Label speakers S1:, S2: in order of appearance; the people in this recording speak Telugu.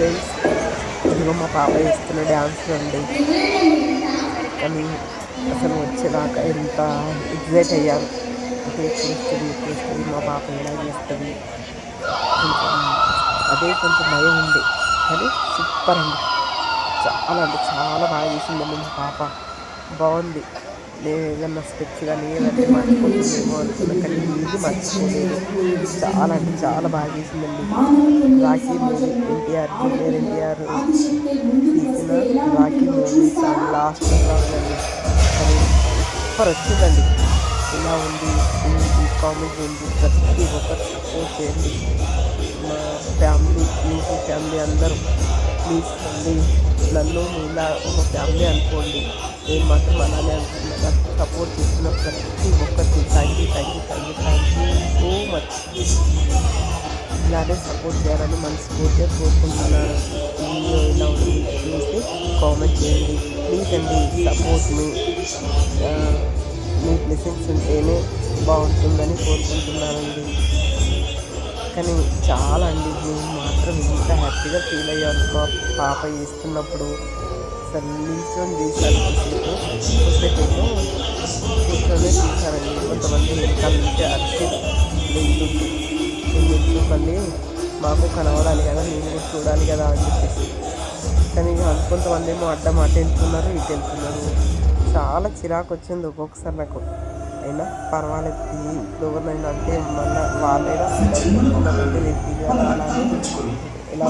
S1: ఫ్రెండ్స్ ఇదిగో మా పాప వేస్తున్న డ్యాన్స్ అండి. కానీ అసలు వచ్చేదాకా ఎంత ఎగ్జైట్ అయ్యాను అంటే చూస్తుంది చూస్తుంది మా పాప ఎలా చేస్తుంది. అదే కొంచెం భయం ఉంది. కానీ సూపర్ అండి. చాలా అంటే చాలా బాగా చేసిందండి మా పాప. బాగుంది. నేను ఏదన్నా స్టెప్స్ కానీ ఏదంటే మర్చిపోతుందేమో అనుకున్నా కానీ ఇది మర్చిపోలేదు. చాలా అంటే చాలా బాగా చేసిందండి. రాఖీ మూవీ ఎన్టీఆర్ జూనియర్ ఎన్టీఆర్ తీసిన రాఖీ మూవీ లాస్ట్ సూపర్ వచ్చిందండి. ఇలా ఉంది ఈ కామెంట్ ఉంది. ప్రతి ఒక్కరు సపోర్ట్ చేయండి. మా ఫ్యామిలీ యూట్యూబ్ ఫ్యామిలీ అందరూ ప్లీజ్ అండి. నన్ను ఇలా ఒక ఫ్యామిలీ అనుకోండి. నేను మాత్రం అలానే అనుకున్నాను సపోర్ట్ చేస్తున్న ప్రతి ఒక్కరికి thank you thank you thank you ఇలానే సపోర్ట్ చేయాలని మనస్ఫూర్తిగా కోరుకుంటున్నాను. వీడియో ఇలా ఉంది చూసి కామెంట్ చేయండి. ప్లీజ్ అండి సపోర్ట్ మీ మీ బ్లెస్సింగ్స్ ఉంటేనే బాగుంటుందని కోరుకుంటున్నానండి. కానీ చాలా అండి నేను మాత్రం ఇంత హ్యాపీగా ఫీల్ అయ్యాను. మా పాప చేస్తున్నప్పుడు. అసలు నిల్చొని తీశాను కొద్దిసేపు. కొద్దిసేపు కూర్చొని తీశానండి కొంతమంది వెనకాల నుంచి అరిచి మళ్ళీ మాకు కనబడాలి కదా నేను కూడా చూడాలి కదా అని చెప్పేసి. కానీ కొంతమంది ఏమో అడ్డం అటు వెళ్తున్నారు ఇటు వెళ్తున్నారు చాలా చిరాకు వచ్చింది ఒక్కొక్కసారి నాకు. అయినా పర్వాలేదు ఎవరినైనా అంటే మళ్ళీ వాళ్ళైనా ఇలా